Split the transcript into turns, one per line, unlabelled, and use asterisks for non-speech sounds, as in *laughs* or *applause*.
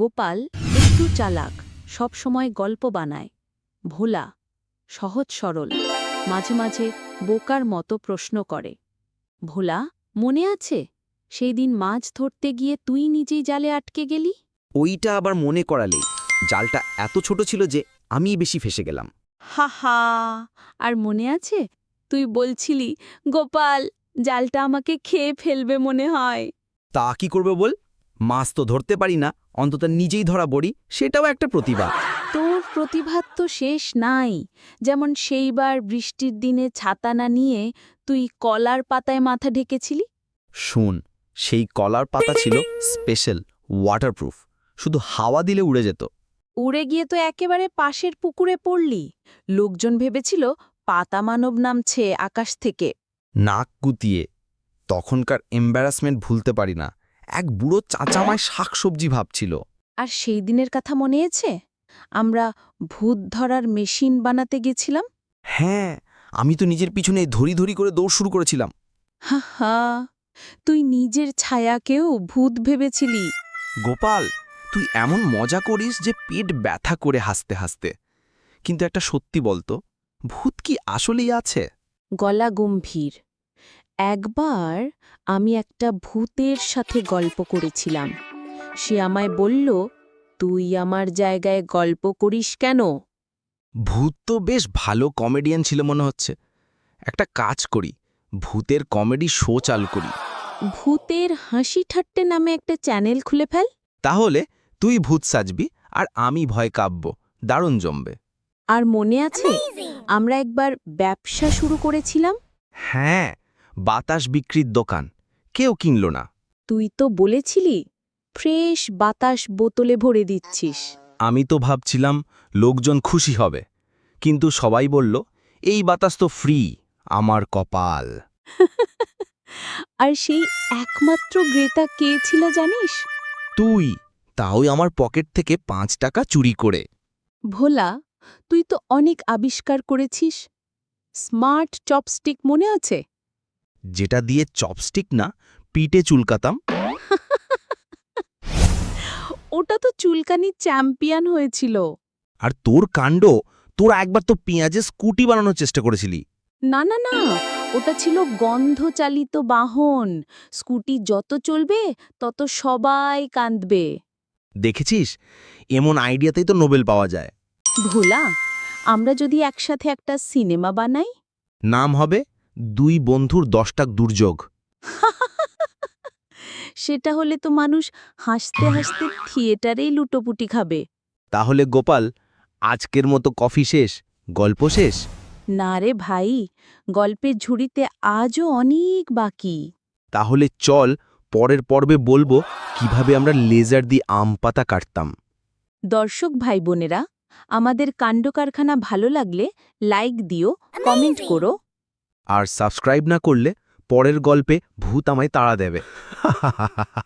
গোপাল একটু চালাক সব সময় গল্প বানায়। ভোলা সহজ সরল মাঝে মাঝে বোকার মতো প্রশ্ন করে। ভোলা মনে আছে? সেই দিন মাছ ধরতে গিয়ে তুই নিজেই জালে আটকে গেলি?
ওইটা আবার মনে করালেই জালটা এত ছোট ছিল যে আমি বেশি ফেসে গেলাম।
হা হা আর মনে আছে? তুই বলছিলি গোপাল জালটা আমাকে খেয়ে ফেলবে মনে হয়।
তা কি করবে বল? মাছ তো ধরতে পারি না অন্তত নিজেই ধরা বড়ি সেটাও একটা প্রতিভা।
তোর প্রতিভাত তো শেষ নাই। যেমন সেইবার বৃষ্টির দিনে ছাতা না নিয়ে তুই কলার পাতায় মাথা ঢেকেছিলি?
শোন সেই কলার পাতা ছিল স্পেশাল ওয়াটারপ্রুফ শুধু হাওয়া দিলে উড়ে যেত।
উড়ে গিয়ে তো একেবারে পাশের পুকুরে পড়লি। লোকজন ভেবেছিল পাতা মানব নামছে আকাশ থেকে।
নাক গুতিয়ে তখনকার এম্বারাসমেন্ট ভুলতে পারি না। এক বুড়ো চাচামায় শাকসবজি ভাবছিল।
আর সেই দিনের কথা মনে আছে? আমরা ভূত ধরার মেশিন বানাতে গেছিলাম?
হ্যাঁ আমি তো নিজের পিছনে ধরি ধরি করে দৌড় শুরু করেছিলাম।
হা হা তুই নিজের ছায়াকেও ভূত ভেবেছিলি।
গোপাল তুই এমন মজা করিস যে পেট ব্যথা করে হাসতে হাসতে। কিন্তু একটা সত্যি বলতো ভূত কি আসলেই আছে?
গলা গম্ভীর। একবার আমি একটা ভূতের সাথে গল্প করেছিলাম। সে আমায় বলল তুই আমার জায়গায় গল্প করিস কেন?
ভূত তো বেশ ভালো কমেডিয়ান ছিল মনে হচ্ছে। একটা কাজ করি ভূতের কমেডি শো চালু করি।
ভূতের হাসি ঠাট্টে নামে একটা চ্যানেল খুলে ফেল।
তাহলে তুই ভূত সাজবি আর আমি ভয় কাব্য দারুণ জমবে।
আর মনে আছে আমরা একবার ব্যবসা শুরু করেছিলাম?
হ্যাঁ বাতাস বিক্রির দোকান। কেউ কিনল না।
তুই তো বলেছিলি ফ্রেশ বাতাস বোতলে ভরে দিচ্ছিস।
আমি তো ভাবছিলাম লোকজন খুশি হবে। কিন্তু সবাই বলল এই বাতাস তো ফ্রি আমার কপাল। *laughs*
আর সেই একমাত্র গ্রেতা কে ছিল জানিস?
তুই। তাও আমার পকেট থেকে পাঁচ টাকা চুরি করে।
ভোলা তুই তো অনেক আবিষ্কার করেছিস। স্মার্ট চপস্টিক মনে আছে?
যেটা দিয়ে চপস্টিক না পিটে চুলকাতাম।
ওটা তো চুলকানি চ্যাম্পিয়ন হয়েছিল।
আর তোর কাণ্ড তোর একবার তো পেঁয়াজে স্কুটি বানানোর চেষ্টা করেছিলি।
না না না ওটা ছিল গন্ধচালিত বাহন। স্কুটি যত চলবে তত সবাই কাঁদবে।
দেখেছিস? এমন আইডিয়াতেই তো নোবেল পাওয়া যায়।
ভোলা আমরা যদি একসাথে একটা সিনেমা বানাই?
নাম হবে দুই বন্ধুর দশটাক দুর্যোগ। *laughs*
সেটা হলে তো মানুষ হাসতে হাসতে থিয়েটারেই লুটোপুটি খাবে।
তাহলে গোপাল আজকের মতো কফি শেষ গল্প শেষ?
না রে ভাই গল্পের ঝুড়িতে আজও অনেক বাকি।
তাহলে চল পরের পর্বে বলব কীভাবে আমরা লেজার দিয়ে আম পাতা কাটতাম।
দর্শক ভাই বোনেরা আমাদের কাণ্ডকারখানা ভালো লাগলে লাইক দিও কমেন্ট করো
আর সাবস্ক্রাইব না করলে পরের গল্পে ভূত আমায় তাড়া দেবে। *laughs*